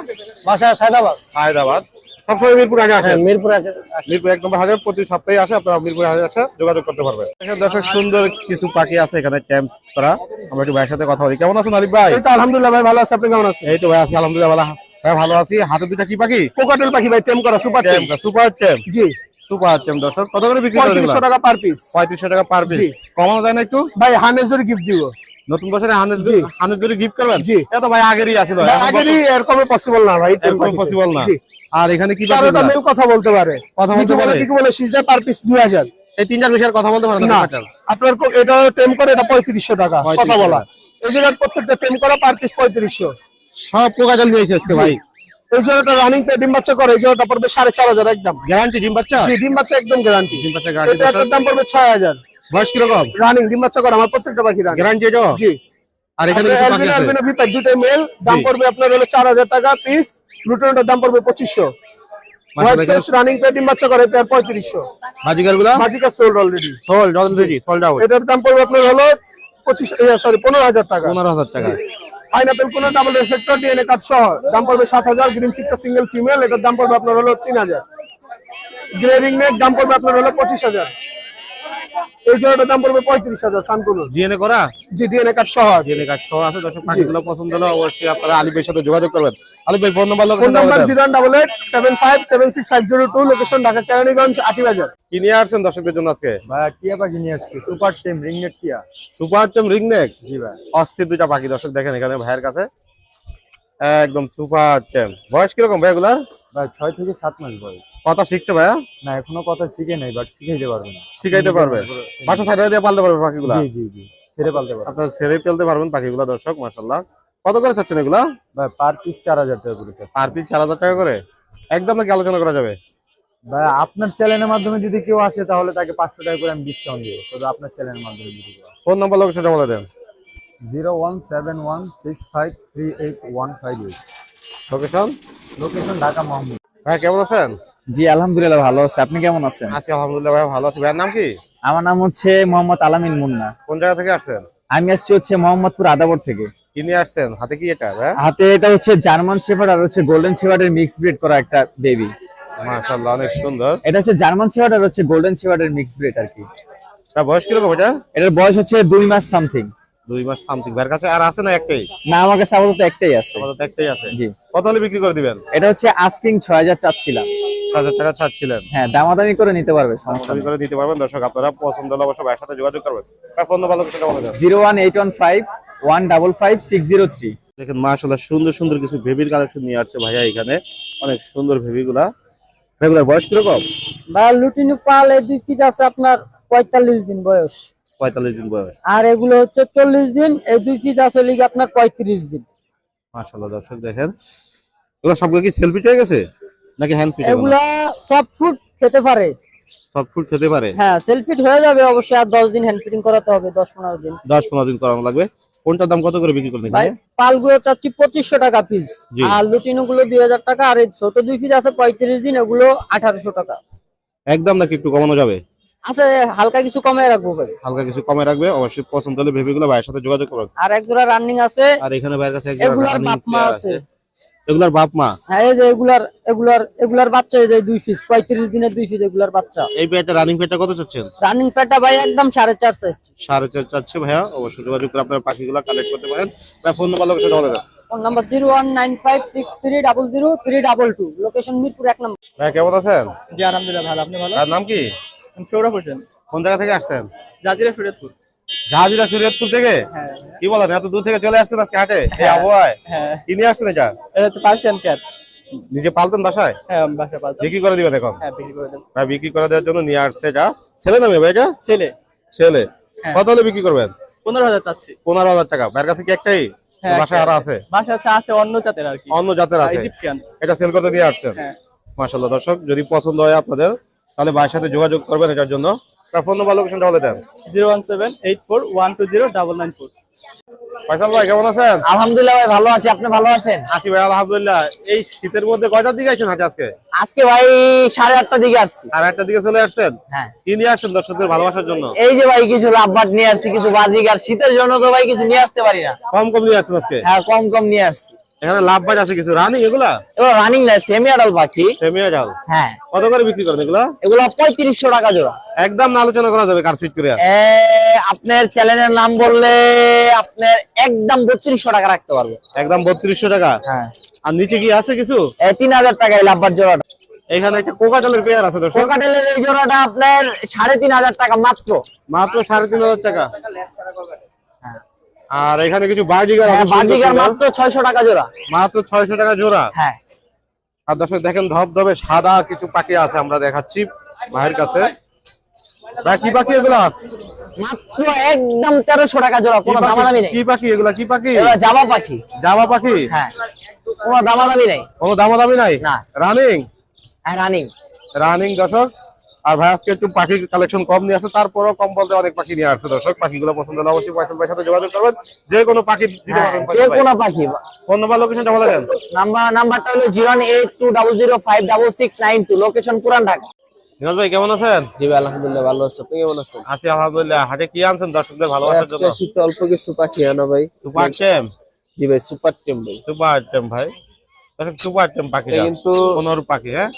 বাসা সায়দাবাদ। হায়দ্রাবাদ সবসময় মিরপুর হাটে আসেন? হ্যাঁ মিরপুরে আসে। মিরপুর এক নম্বর হাটে প্রতি সপ্তাহে আসে আপনারা মিরপুর হাটে আসে যোগাযোগ করতে পারবেন। এখানে দর্শক সুন্দর কিছু পাখি আছে এখানে ক্যাম্প করা। আমরা একটু ভাইয়ের সাথে কথা বলি। কেমন আছেন আলিফ ভাই? আলহামদুলিল্লাহ ভাই ভালো আছে। আপনি কেমন আছেন? এই তো ভাই আছি আলহামদুলিল্লাহ ভালো। ভাই ভালো আছি। হাতে দুটা কি পাখি? কোকাটেল পাখি ভাই টেম করা সুপার টেম। সুপার টেম। জি। সুপার টেম দর্শক। কত করে বিক্রি পঁয়ত্রিশশো টাকা পার পিস পঁয়ত্রিশশো টাকা পার পিস কমানো যায় না একটু? ভাই হানেজের গিফট দিব। নতুন বছরে হান্ড্রেড হান্ড্রেড জুড়ি গিফট করবেন? জি। এটা ভাই আগেরই আছিল আগেরই এরকম পসিবল না ভাই পসিবল না। আর এখানে কি চারোটা মেল কথা বলতে পারে। কথা বলতে পারে? কি বলে সিজদা পার পিস দুই হাজার। এই তিনটার বিষয়ে কথা বলতে পারেন না আপনার এটা টেম করে এটা পঁয়ত্রিশশো টাকা 3500 কথা বলা। এই জায়গার প্রত্যেকটা টেম করা পার পিস পঁয়ত্রিশশো। সব পোকাজাল নিয়েছে আজকে ভাই। এই জোড়াটা রানিং পে ডিম বাচ্চা করে এই জোড়াটা পড়বে একদম। গ্যারান্টি ডিম বাচ্চা? জি ডিম বাচ্চা একদম গ্যারান্টি ডিম বাচ্চা গ্যারান্টি এটা দাম পড়বে ছয় হাজার। বয়স কীরকম রানিং ডিম বাচ্চা করে আমার প্রত্যেকটা পাখি রানিং গ্যারান্টি এটা জি। আর এখানে কিছু পাখি আছে? অ্যালবিনো ভিপার দুটাই মেল দাম পড়বে আপনার হলো চার হাজার টাকা পিস প্লুটনটার দাম পড়বে পঁচিশশো। হোয়াইট মাশাআল্লাহ, রানিং পে ডিম বাচ্চা করে পেয়ার পঁয়ত্রিশশো। বাজিকারগুলা মাজিকা sold already sold already sold out এটার দাম পড়বে আপনার হলো পঁচিশ সরি পনেরো হাজার টাকা। পনেরো হাজার টাকা। পাইনাপেল কোনো ডাবল রিফ্লেক্টর ডিএনএ কার্ড সহ। দাম পড়বে সাত হাজার গ্রিন চিকটা সিঙ্গেল ফিমেল এটার দাম পড়বে আপনার হলো তিন হাজার। গ্রে রিং নেক দাম পড়বে আপনার হলো পঁচিশ হাজার। এই জোড়াটার দাম পড়বে পঁয়ত্রিশ হাজার সানকুনো ডিএনএ করা? জি ডিএনএ কার্ড সহ ডিএনএ কার্ড সহ আছে দর্শক পাখিগুলো পছন্দ হলে অবশ্যই আপনারা আলিফের সাথে যোগাযোগ করবেন। আলিফ ভাই phone number phone number zero double eight seven five seven six five zero two location Dhaka Keraniganj Ati Bazar কি নিয়ে আসছেন দর্শকদের জন্য আজকে? ভাই টিয়া পাখি নিয়ে আসছি। সুপার টেম রিংনেট টিয়া। সুপার টেম রিং নেক? জি ভাই। অস্থির দুইটা পাখি দর্শক দেখেন এখানে ভাইয়ের কাছে। একদম সুপার টেম। বয়স কীরকম ভাই এগুলা ভাই ছয় থেকে সাত মাস বয়স। কথা শিখছে ভাইয়া? না এখনও কথা শিখে নাই বাট শিখাইতে পারবে না। শিখাইতে পারবে। বাসা সাইডে দিয়ে পালতে পারবে পাখিগুলা? জি জি জি ছেড়ে পালতে পারবে। আপনার ছেড়ে ফেলতে পারবেন পাখিগুলা দর্শক মাশাল্লাহ কত করে চাচ্ছেন এগুলা? ভাই পার পিস চার হাজার টাকা করে। পার পিস চার হাজার টাকা করে? একদম নাকি আলোচনা করা যাবে? ভাই আপনার চ্যানেলের মাধ্যমে যদি কেউ আসে তাহলে তাকে পাঁচশো টাকা করে আমি ডিসকাউন্ট দিব। তবে আপনার চ্যানেলের মাধ্যমে যদি ফোন নাম্বার লোকেশনটা বলে দেন। Zero one seven one six five three eight one five eight. Location location Dhaka Mohammad ভাই কেমন আছেন? জি আলহামদুলিল্লাহ ভালো আছে। আপনি কেমন আছেন? আছি আলহামদুলিল্লাহ ভাই ভালো আছি। ভাইয়ের নাম কি? আমার নাম হচ্ছে মোহাম্মদ আলামিন মুন্না। কোন জায়গা থেকে আসছেন? আমি আসছি হচ্ছে মোহাম্মদপুর আদাবর থেকে। কি নিয়ে আসছেন? হাতে কি এটা হাতে এটা হচ্ছে জার্মান শেফার্ড আর হচ্ছে গোল্ডেন শেফার্ডের মিক্স ব্রিড করা একটা বেবি। মাশাল্লাহ অনেক সুন্দর। এটা হচ্ছে জার্মান শেফার্ড আর হচ্ছে গোল্ডেন শেফার্ডের মিক্স ব্রিড আর কি। তা বয়স কীরকম এটা? এটার বয়স হচ্ছে দুই মাস সামথিং। দুই মাস সামথিং ভাইয়ের কাছে আর আছে না একটাই? না আমার কাছে আপাতত একটাই আছে। আমাদের তো একটাই আছে। জি। কত হলে বিক্রি করে দিবেন? এটা হচ্ছে আস্কিং ছয় হাজার চাচ্ছিলাম। ছ হাজার টাকা ছাড়ছিলেন হ্যাঁ দামাদামি করে নিতে পারবে দামাদামি করে দিতে পারবেন। দর্শক আপনারা পছন্দ হলে অবশ্যই ভাইয়ের সাথে যোগাযোগ করবেন। ভাই ফোন নাম্বার লোকেশনটা বলে দেন। Zero one eight one five one double five six zero three. দেখেন মাশাআল্লাহ সুন্দর সুন্দর কিছু বেবির কালেকশন নিয়ে আসছে ভাইয়া এখানে। অনেক সুন্দর বেবিগুলা বেবিগুলার বয়স কীরকম? বা লুটিনু পাল এই দুই পিস আছে আপনার পঁয়তাল্লিশ দিন বয়স। পঁয়তাল্লিশ দিন বয়স। আর এগুলো হচ্ছে চল্লিশ দিন এই দুই আছে লিগে আপনার পঁয়ত্রিশ দিন। মাশাআল্লাহ দর্শক দেখেন। এগুলো সবগুলো কি সেলফি হয়ে গেছে? নাকি হ্যান্ড ফিট এগুলা সফট ফুড খেতে পারে। সফট ফুড খেতে পারে? হ্যাঁ সেলফিট হয়ে যাবে অবশ্যই আর দশ দিন হ্যান্ড ফিটিং করাতে হবে দশ পনেরো দিন। দশ পনেরো দিন করানো লাগবে। কোনটার দাম কত করে বিক্রি করবেন ভাই পালগুলো চাচ্ছি পঁচিশশো টাকা পিস। আর লুটিনো গুলো দুই হাজার টাকা আর এই ছোট দুই পিস আছে পঁয়ত্রিশ দিন এগুলো আঠারোশো টাকা। একদম নাকি একটু কমানো যাবে? আছে হালকা কিছু কমে রাখব ভাই। হালকা কিছু কমে রাখবে অবশ্যই পছন্দ হলে ভেবেগুলো ভাইয়ের সাথে যোগাযোগ করবেন আর এক জোড়া রানিং আছে আর এখানে ভাইয়ের কাছে এগুলার বাপ মা আছে। এগুলার বাপ মা হ্যাঁ এই যে এগুলার এগুলার এগুলার বাচ্চা এই যে দুই পিস দিনের দুই পিস এগুলার বাচ্চা। এই রানিং কত চাচ্ছেন? রানিং ভাই একদম চাচ্ছে ভাইয়া অবশ্যই যোগাযোগ করে আপনার পাখিগুলো কালেক্ট করতে পারেন। ভাই ফোন নাম্বার লোকেশন বলে দেন। Phone number zero one nine five six three double zero three double two location Mirpur এক নম্বর। ভাই কেমন আছেন? জি আলহামদুলিল্লাহ ভালো। আপনি ভালো নাম কি? সৌরভ হোসেন কোন জায়গা থেকে আসছেন? জাজিরা শরীয়তপুর। জাহাজিরা শরীয়তপুর থেকে? কি বলেন এত দূর থেকে চলে আসছেন আজকে হাটে? এই আবহাওয়ায়? হ্যাঁ। কি নিয়ে আসছেন এটা? এটা হচ্ছে পার্সিয়ান ক্যাট। নিজে পালতেন বাসায়? হ্যাঁ বিক্রি করে দিবেন এখন? হ্যাঁ বিক্রি করে দেন ভাই বিক্রি করে দেওয়ার জন্য নিয়ে আসছে এটা। ছেলে নামে ভাই এটা? ছেলে। ছেলে। হ্যাঁ। কত হলে বিক্রি করবেন? পনেরো হাজার চাচ্ছি। পনেরো হাজার টাকা। ভাইয়ের কাছে কি একটাই? হ্যাঁ, বাসায় আরও আছে? বাসা হচ্ছে আছে অন্য জাতের আর কি। অন্য জাতের আছে। ইজিপশিয়ান। এটা সেল করতে দিয়ে আসছেন। হ্যাঁ। দর্শক যদি পছন্দ হয় আপনাদের তাহলে ভাইয়ের সাথে যোগাযোগ করবেন এটার জন্য। তার ফোন নাম্বার লোকেশনটা বলে দেন। Zero one seven eight four one two zero double nine four. Faisal ভাই কেমন আছেন? আলহামদুলিল্লাহ ভাই ভালো আছি। আপনি ভালো আছেন? আসি ভাই আলহামদুলিল্লাহ। এই শীতের মধ্যে কয়টার দিকে আসছেন হাটে আজকে? আজকে ভাই সাড়ে আটটার দিকে আসছি। আর একটা দিকে চলে আসছেন? হ্যাঁ। কি নিয়ে আসছেন দর্শকদের ভালোবাসার জন্য? এই যে ভাই কিছু লাভবাট নিয়ে আসছি কিছু বাজিকার শীতের জন্য তো ভাই কিছু নিয়ে আসতে পারি না। কম কম নিয়ে আসছেন আজকে? হ্যাঁ কম কম নিয়ে আসছি। এখানে লাভ বাজ আছে কিছু? রানিং এগুলা? এবার রানিং না সেমি আডাল পাখি সেমিয়া জাল হ্যাঁ। কত করে বিক্রি করেন এগুলা? এগুলো পঁয়ত্রিশশো টাকা জোড়া। একদম না আলোচনা করা যাবে কার সিট করে। এ, আপনার চ্যানেলের নাম বললে আপনার একদম বত্রিশশো টাকা রাখতে পারব। একদম বত্রিশশো টাকা? হ্যাঁ। আর নিচে কি আছে কিছু? এ, তিন হাজার টাকায় লাভবার জোড়াটা। এখানে একটা কোকা জলের পেয়ার আছে দর্শক। কোকাটেলের এই জোড়াটা আপনার সাড়ে তিন হাজার টাকা মাত্র। মাত্র সাড়ে তিন হাজার টাকা। আর এখানে কিছু বাজিগার হ্যাঁ, আছে সুন্দর। মাত্র ছয়শো টাকা জোড়া। মাত্র ছয়শো টাকা জোড়া? হ্যাঁ। আর দর্শক দেখেন ধপ ধবে সাদা কিছু পাখি আছে আমরা দেখাচ্ছি ভাইয়ের কাছে। ভাই কি পাখি এগুলা? মাত্র একদম তেরোশো টাকা জোড়া কোনো? দামাদামি নেই। কি পাখি এগুলা? কি পাখি? এগুলো জামা পাখি। জামা পাখি? হ্যাঁ। কোনো দামাদামি নেই। কোনো দামাদামি নাই? না। রানিং হ্যাঁ রানিং রানিং দর্শক? আর ভাই আজকে একটু পাখির কালেকশন কম নিয়ে তারপরও কম বলতে অনেক পাখি নিয়ে আসছে দর্শক। পাখিগুলো পছন্দ হলে অবশ্যই পয়সা ভাইয়ের সাথে যোগাযোগ করবেন। যে কোনো পাখি দিতে হ্যাঁ পারবেন যে কোনো পাখি। ফোন নাম্বার লোকেশনটা বলে দেন। নাম্বার নাম্বারটা হলো zero eight two double zero five double six nine two location Puran Dhaka. ভাই কেমন আছেন? জি ভাই আলহামদুলিল্লাহ ভালো আছে। আপনি কেমন আছেন? আছি আলহামদুলিল্লাহ। হাটে কি আনছেন দর্শকদের ভালোবাসার জন্য? শীতে অল্প কিছু পাখি আনা ভাই। সুপার টেম? জি ভাই সুপার টেম ভাই। সুপার ভাই। সুপার পাখি কিন্তু পনেরো পাখি হ্যাঁ?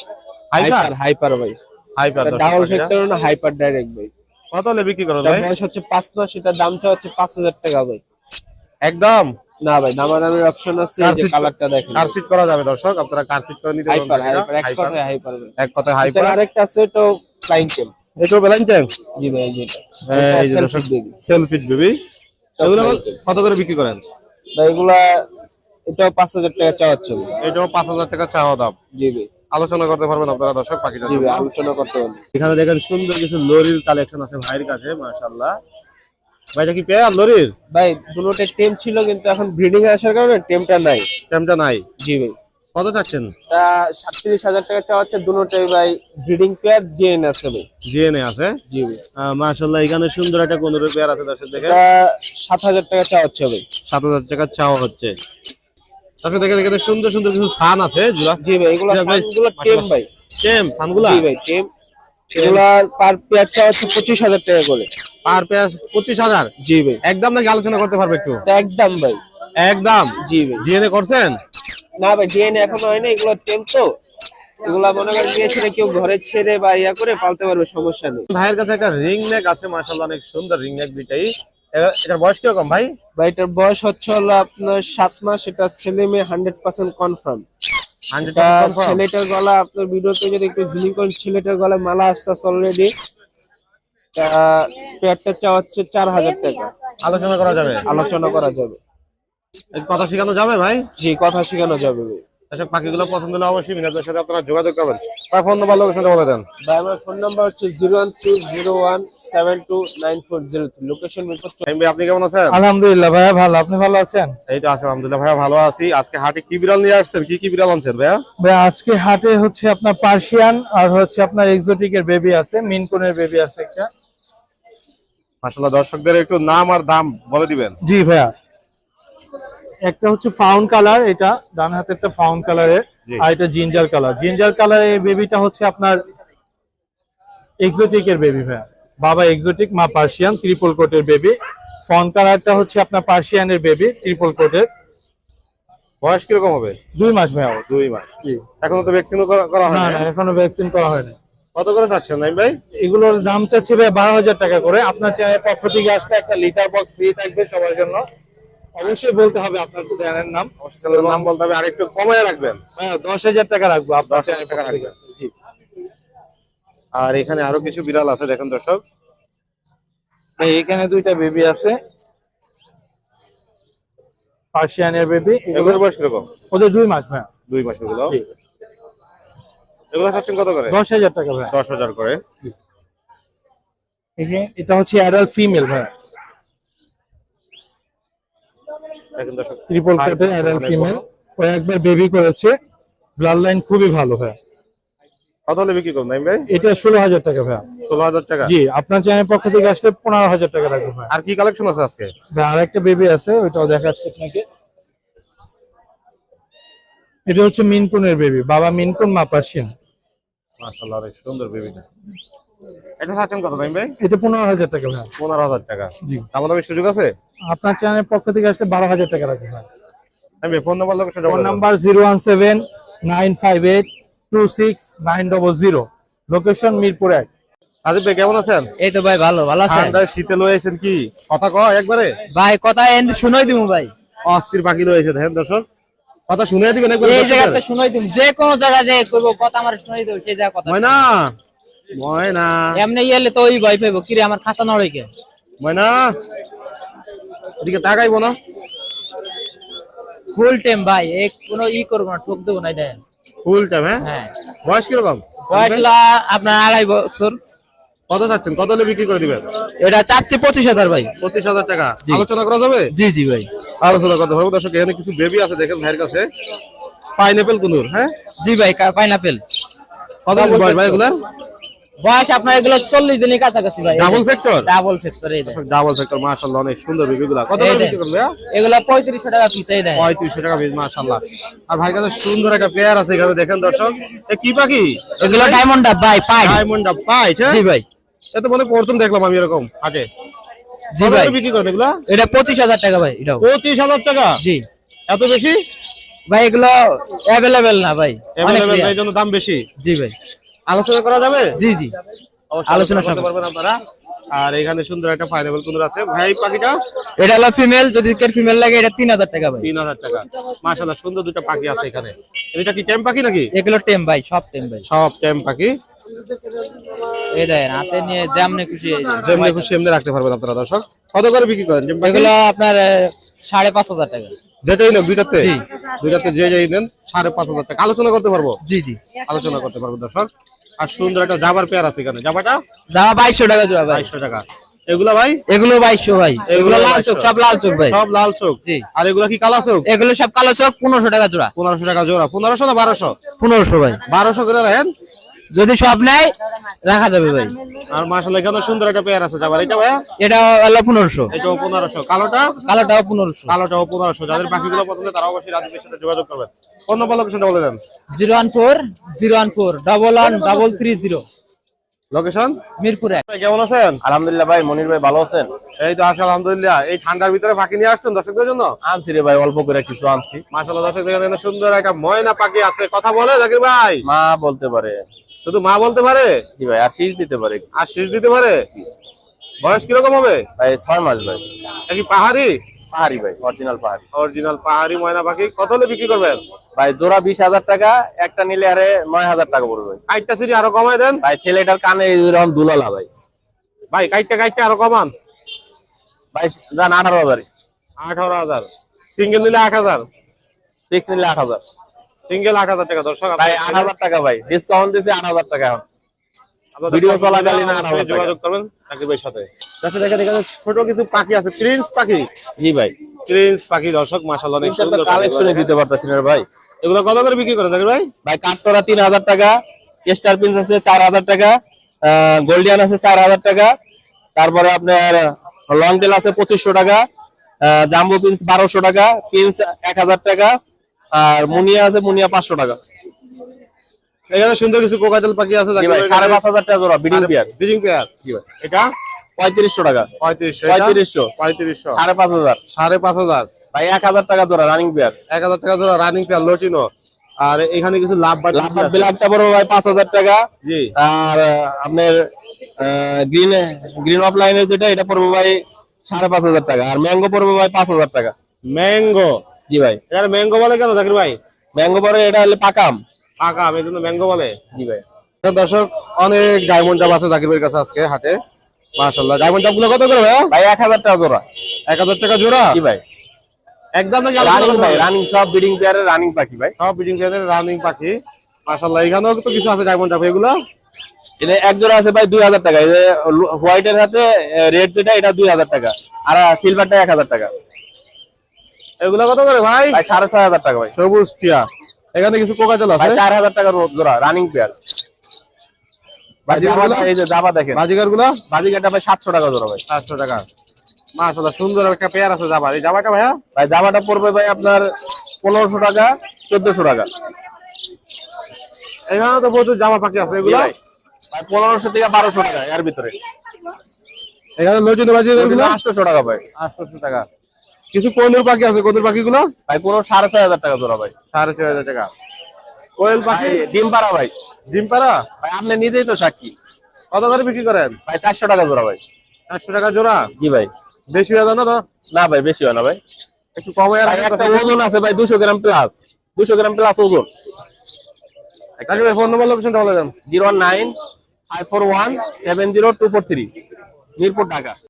হাইপার হাইপার ভাই। হাইপার ডাবল ফ্যাক্টর না হাইপার ডাইরেক্ট ভাই কত হলে বিক্রি করো ভাই? বয়স হচ্ছে মাস দামটা হচ্ছে পাঁচ হাজার টাকা ভাই। একদম? না ভাই দামাদামের অপশন আছে এই যে কালারটা দেখেন। কার সিট করা যাবে দর্শক আপনারা কার সিট করে নিতে হাইপার পারবেন হাইপার হাইপার হাইপার এক কথায় হাইপার আরেকটা আছে তো ফ্লাইং টেম এটাও বেলাইন ট্যাঙ্ক জি ভাই যেটা এই যে দর্শক সেলফিশ বেবি এগুলো কত করে বিক্রি করেন? ভাই এগুলা এটাও পাঁচ হাজার টাকা চাওয়া হচ্ছে এটাও পাঁচ হাজার টাকা চাওয়া দাম। জি ভাই। আলোচনা করতে পারবেন আপনারা দর্শক পাখিটা আলোচনা করতে পারি এখানে দেখেন সুন্দর কিছু লরির কালেকশন আছে ভাইয়ের কাছে মাশাআল্লাহ। ভাইটা কি পেয়ার লরির? ভাই দুটোতে টেম ছিল কিন্তু এখন ব্রিডিং আসার কারণে টেমটা নাই। নাই? জি ভাই। কত চাচ্ছেন? তা টাকা চাওয়া হচ্ছে দুটোটাই ভাই ব্রিডিং পেয়ার আছে ভাই। আছে? জি ভাই। আহ, মাশাআল্লাহ এখানে সুন্দর একটা কোনুরের পেয়ার আছে দর্শক দেখেন সাত টাকা চাওয়া হচ্ছে ভাই। সাত হাজার টাকা চাওয়া হচ্ছে। দর্শক দেখেন এখানে সুন্দর সুন্দর কিছু সান আছে জি ভাই এগুলো সানগুলো টেম ভাই। টেম সানগুলা? জি ভাই টেম। এগুলার পার পেয়ার চাওয়া হচ্ছে পঁচিশ হাজার টাকা করে। পার পেয়ার পঁচিশ হাজার? জি ভাই। একদম নাকি আলোচনা করতে পারবে একটু? একদম ভাই। একদম? জি ভাই। জিএনএ করছেন? না ভাই জিএন এখনও হয় না এগুলো টেম তো। এগুলা মনে করেন নিয়ে কেউ ঘরে ছেড়ে বা ইয়া করে পালতে পারবে সমস্যা নেই। ভাইয়ের কাছে একটা রিং নেক আছে মাশাআল্লাহ অনেক সুন্দর রিং নেক দুইটাই। এটার বয়স কীরকম ভাই? ভাই এটার বয়স হচ্ছে হলো আপনার সাত মাস এটা ছেলে মেয়ে হান্ড্রেড পার্সেন্ট কনফার্ম ছেলেটার গলা আপনার ভিডিওতে যদি একটু জুমিং করেন ছেলেটার গলায় মালা আসতেছে অলরেডি পেয়ারটা চাওয়া হচ্ছে চার হাজার টাকা। আলোচনা করা যাবে? আলোচনা করা যাবে। এই কথা শেখানো যাবে ভাই? জি কথা শেখানো যাবে। ভাই। এসব পাখিগুলো পছন্দ হলে অবশ্যই মিনাদের সাথে আপনারা যোগাযোগ করবেন। তার ফোন নাম্বার লোকেশনটা বলে দেন। ভাই আমার ফোন নাম্বার হচ্ছে zero one two zero one seven two nine four zero three location Mirpur ভাই, আপনি কেমন আছেন? আলহামদুলিল্লাহ ভাইয়া ভালো। আপনি ভালো আছেন? এই তো আছে আলহামদুলিল্লাহ ভাইয়া ভালো আছি। আজকে হাটে কি বিড়াল নিয়ে আসছেন? কি কি বিড়াল আনছেন ভাইয়া? ভাইয়া আজকে হাটে হচ্ছে আপনার পার্সিয়ান আর হচ্ছে আপনার এক্সোটিকের বেবি আছে মিনকুনের বেবি আছে একটা। মাশাআল্লাহ দর্শকদের একটু নাম আর দাম বলে দিবেন। জি ভাইয়া। একটা হচ্ছে ফাউন্ড কালার এটা ডান হাতে একটা ফাউন্ড কালারের। আর এটা জিঞ্জার কালার। জিঞ্জার কালারের এই বেবিটা হচ্ছে আপনার এক্সোটিক এর বেবি ভাইয়া। বাবা এক্সোটিক মা পার্সিয়ান ত্রিপল কোটের বেবি ফন কালারটা হচ্ছে আপনার পার্সিয়ানের বেবি ত্রিপল কোটের বয়স কীরকম হবে? দুই মাস ভাইয়া। দুই মাস। এখনও তো ভ্যাকসিন করা হয় না এখনও ভ্যাকসিন করা হয়নি কত করে চাচ্ছেন নাইম ভাই? এগুলোর দাম চাচ্ছি ভাই বারো হাজার টাকা করে। আপনার চ্যানেলের পক্ষ থেকে আসলে একটা লিটার বক্স ফ্রি থাকবে সবার জন্য। অবশ্যই বলতে হবে আপনার চ্যানেলের নাম। চ্যানেলের নাম বলতে হবে। আর একটু কমায় রাখবেন। হ্যাঁ দশ হাজার টাকা রাখব। আপনার চ্যানেলের টাকা জি। আর এখানে আরও কিছু বিড়াল আছে দেখেন দর্শক। এখানে দুইটা বেবি আছে। পার্সিয়ানের বেবি। এগুলোর বয়স কীরকম? ওদের দুই মাস ভাই দুই মাস এগুলো। এগুলো কত করে? দশ হাজার টাকা ভাই দশ হাজার করে। এটা হচ্ছে অ্যাডাল্ট ফিমেল ভাই কোটের অ্যাডাল্ট ফিমেল ও একবার বেবি করেছে। ব্লাড লাইন খুবই ভালো ভাই কত হলে বিক্রি করুন ভাই? এটা ষোলো হাজার টাকা ভাই ষোলো হাজার টাকা? জি আপনার পক্ষ থেকে আসলে পনেরো হাজার টাকা ভাই আর কি কালেকশন আছে আজকে? আর একটা বেবি আছে ওইটাও দেখাচ্ছি আপনাকে। এটা হচ্ছে মিনকুনের বেবি বাবা মিনকুন মা পার্সিয়ান মাশাআল্লাহ অনেক সুন্দর বেবিটা এটা চাচ্ছেন কত নাইম ভাই? এটা পনেরো হাজার টাকা ভাই। পনেরো হাজার টাকা। জি। আমার দামের সুযোগ আছে? আপনার চ্যানেলের পক্ষ থেকে আসলে বারো হাজার টাকা ভাই। Phone number location phone number zero one seven nine five eight two six nine double zero location Mirpur এক। ভাই কেমন আছেন? এই তো ভাই ভালো ভালো ঠান্ডায় শীতে লয়েছেন কি? কথা কয় একবারে। ভাই কথা এন্ড শুনাই দিমু ভাই। অস্থির পাখি লয়েছে দেখেন দর্শক। কথা শুনে দিবেন একবার দর্শকদের। শুনাই দিমু। যে কোনো জায়গা যে করব কথা আমার শুনাই দেবো সেই জায়গা কথা ময়না! ময়না। এমনি তো ওই ভয় পাইবো। কিরে আমার খাঁচা নড়ে কে? ময়না এদিকে তাকাইবো না। ফুল টাইম ভাই এক কোনো ই করব না ঠক দেবো না দেন ফুল টাইম হ্যাঁ? বয়স কীরকম? বয়স আপনার আড়াই বছর। কত চাচ্ছেন? কত হলে বিক্রি করে দিবেন? এটা চাচ্ছি পঁচিশ হাজার ভাই। পঁচিশ হাজার টাকা। আলোচনা করা যাবে? জি জি ভাই। আলোচনা করতে পারব দর্শক এখানে কিছু বেবি আছে দেখেন ভাইয়ের কাছে। পাইনাপেল কুনুর হ্যাঁ? জি ভাই পাইনাপেল কত বয়স ভাই এগুলার? বয়স আপনার এগুলো চল্লিশ দিনের কাছাকাছি ভাই। ডাবল ডাবল সেক্টর এই ডাবল ফ্যাক্টর মাশাআল্লাহ অনেক সুন্দর কত করে। বিক্রি করবে? এগুলো পঁয়ত্রিশশো টাকা পিস এই দেয় পঁয়ত্রিশশো টাকা পিস মাশাআল্লাহ। আর ভাইয়ের কাছে সুন্দর একটা পেয়ার আছে এখানে দেখেন দর্শক। এ কি পাখি? এগুলো ডায়মন্ড ডাব ভাই পাই। ডায়মন্ড পাই জি ভাই। এ তো মনে প্রথম দেখলাম আমি এরকম আগে জি ভাই। বিক্রি করেন এগুলা? এটা পঁচিশ হাজার টাকা ভাই পঁচিশ হাজার টাকা? জি। এত বেশি? ভাই এগুলো অ্যাভেলেবেল না ভাই অ্যাভেলেবেল এই জন্য দাম বেশি। জি ভাই। আলোচনা করা যাবে? জি জি। আলোচনা করতে পারবেন আপনারা। আর এখানে সুন্দর একটা ফাইনাল কুনুর আছে। ভাই পাখিটা? এটা হলো ফিমেল যদি কের ফিমেল লাগে এটা তিন হাজার টাকা ভাই। তিন হাজার টাকা। মাশাল্লাহ সুন্দর দুটো পাখি আছে এখানে। এটা কি টেম পাখি নাকি? এগুলো টেম ভাই সব টেম ভাই। সব টেম পাখি। এই দেখেন হাতে নিয়ে যেমনি খুশি। যেমনি খুশি এমনি রাখতে পারবেন আপনারা দর্শক। কত করে বিক্রি করেন এগুলো আপনার আহ, সাড়ে পাঁচ হাজার টাকা। যেটাই নেন দুইটাতে? জি। দুইটাতে যে যেই নেন পাঁচ হাজার টাকা। আলোচনা করতে পারব? জি জি। আলোচনা করতে পারব দর্শক। আর সুন্দর একটা জাবার পেয়ার আছে এখানে। জাবাটা? যাওয়া বাইশশো টাকা জোড়া বাইশশো টাকা। এগুলা ভাই? এগুলো বাইশশো ভাই। এগুলো লাল চোখ সব লাল চোখ ভাই। সব লাল চোখ। জি। আর এগুলা কি কালা চোখ? এগুলো সব কালো চোখ পনেরোশো টাকা জোড়া। পনেরোশো টাকা জোড়া। পনেরোশো না বারোশো? পনেরোশো ভাই। বারোশো করে রাখেন যদি সব নেয় রাখা যাবে ভাই। আর মাসাল্লাহ এখানে সুন্দর একটা পেয়ার আছে যাবার এটা ভাইয়া এটা হলো পনেরোশো। এটাও পনেরোশো। কালোটা? কালোটাও পনেরোশো। কালোটাও পনেরোশো। যাদের পাখিগুলো পছন্দ তারা অবশ্যই রাজীবের সাথে যোগাযোগ করবেন। অন্য লোকেশনটা বলে দেন। Zero one four zero one four double one double three zero location Mirpur. কেমন আছেন? আলহামদুলিল্লাহ ভাই মনির ভাই ভালো আছেন? এই তো আছি আলহামদুলিল্লাহ। এই ঠান্ডার ভিতরে পাখি নিয়ে আসছেন দর্শকদের জন্য? আনছি রে ভাই অল্প করে কিছু আনছি। মাসাল্লাহ দর্শক এখানে সুন্দর একটা ময়না পাখি আছে। কথা বলে জাকির ভাই? মা বলতে পারে। শুধু মা বলতে পারে? জি ভাই আর শীষ দিতে পারে। আর শীষ দিতে পারে? বয়স কীরকম হবে? ভাই ছয় মাস ভাই। কি পাহাড়ি? পাহাড়ি ভাই অরিজিনাল পাহাড়ি। অরিজিনাল পাহাড়ি ময়না পাখি। কত হলে বিক্রি করবেন? ভাই জোড়া বিশ হাজার টাকা একটা নিলে আরে নয় হাজার টাকা পড়বে ভাই। কাইটটা সিটি আরও কমাই দেন। ভাই ছেলেটার কানে এরকম দুলালা ভাই। ভাই কাইটটা কাইটটা আরও কমান। ভাই যান আঠারো হাজার। আঠারো হাজার। সিঙ্গেল নিলে আট হাজার। ফিক্স নিলে আট হাজার। সিঙ্গেল আট হাজার টাকা দর্শক ভাই আট হাজার টাকা ভাই। ডিসকাউন্ট দিচ্ছে আট হাজার টাকা এখন। ভিডিও চলাকালীন। যোগাযোগ করবেন সাথে। দর্শক এখানে ছোট কিছু পাখি আছে। প্রিন্স পাখি। জি ভাই। প্রিন্স পাখি দর্শক মাশাআল্লাহ অনেক সুন্দর কালেকশনে দিতে পারতেছি না ভাই। এগুলো কত করে বিক্রি করেন জাকির ভাই? ভাই কাঠতরা তিন হাজার টাকা স্টার প্রিন্স আছে চার হাজার টাকা গোল্ডিয়ান আছে চার হাজার টাকা তারপরে আপনার লং টেল আছে পঁচিশশো টাকা জাম্বো প্রিন্স বারোশো টাকা প্রিন্স এক হাজার টাকা আর মুনিয়া আছে মুনিয়া পাঁচশো টাকা। এখানে সুন্দর কিছু কোকাটেল পাখি আছে সাড়ে পাঁচ হাজার টাকা জোড়া বিডিং বিয়ার বিজিং পেয়ার এটা পঁয়ত্রিশশো টাকা। পঁয়ত্রিশশো পঁয়ত্রিশশো। পঁয়ত্রিশশো। সাড়ে পাঁচ হাজার। সাড়ে পাঁচ হাজার। ভাই এক হাজার টাকা জোড়া রানিং বিয়ার এক হাজার টাকা ধরো রানিং পেয়ার লটিনো আর এখানে কিছু লাভ লাভ বিলাকটা পড়বে ভাই পাঁচ হাজার টাকা। জি। আর আপনার গ্রিন গ্রিন অফ লাইনের যেটা এটা পড়বে ভাই সাড়ে পাঁচ হাজার টাকা। আর ম্যাঙ্গো পড়বে ভাই পাঁচ হাজার টাকা। ম্যাঙ্গো জি ভাই। এখানে ম্যাঙ্গো বলে কেন জাকির ভাই? ম্যাঙ্গো পরে এটা হলে পাকাম। আঁকা এই জন্য ম্যাঙ্গো বলে? জি ভাই। দর্শক অনেক ডায়মন্ড জাব আছে জাকির ভাইয়ের কাছে আজকে হাটে। মাশাল্লাহ ডায়মন্ড জাবগুলো কত করে ভাই ভাই এক হাজার টাকা জোড়া। এক হাজার টাকা জোড়া? জি ভাই। একদম নাকি রানিং ভাই রানিং সব ব্রিডিং পেয়ারের রানিং পাখি ভাই। সব বিডিং পেয়ারের রানিং পাখি। মাশাল্লাহ এখানেও তো কিছু আছে ডায়মন্ড জাব এগুলো? এটা এক জোড়া আছে ভাই দুই হাজার টাকা। এই যে হোয়াইটের হাতে রেড যেটা এটা দুই হাজার টাকা। আর সিলভারটা এক হাজার টাকা। এগুলো কত করে ভাই? ভাই সাড়ে ছয় হাজার টাকা ভাই। সবুজ টিয়া। এখানে কিছু কোকাটেল ভাই আছে? চার হাজার টাকা রো- জোড়া রানিং পেয়ার এই যে দেখেন। ভাই সাতশো টাকা জোড়া ভাই। টাকা। সুন্দর একটা পেয়ার আছে জাবার এই জামাটা ভাইয়া? ভাই জামাটা পড়বে ভাই আপনার টাকা টাকা। এখানে তো প্রচুর জামা পাখি আছে এগুলো? ভাই। থেকে টাকা এর ভিতরে। এখানে টাকা ভাই। আটশোশো টাকা। কিছু কনুর পাখি আছে? কনুর পাখি গুলো ভাই পুরো সাড়ে ছয় হাজার টাকা জোড়া ভাই। সাড়ে ছয় হাজার টাকা। কোয়েল পাখি? ডিম পাড়া ভাই। ডিম পাড়া? ভাই আপনি নিজেই তো সাক্ষী। কত করে বিক্রি করেন? ভাই চারশো টাকা জোড়া ভাই। চারশো টাকা জোড়া? জি ভাই। বেশি হয়ে না তো? না ভাই বেশি হয় না ভাই। একটু কমে একটা ওজন আছে ভাই দুশো গ্রাম প্লাস দুশো গ্রাম প্লাস ওজন। ফোন নম্বর লোকেশনটা বলে দেন। Zero nine five four one seven zero two four three Mirpur Dhaka.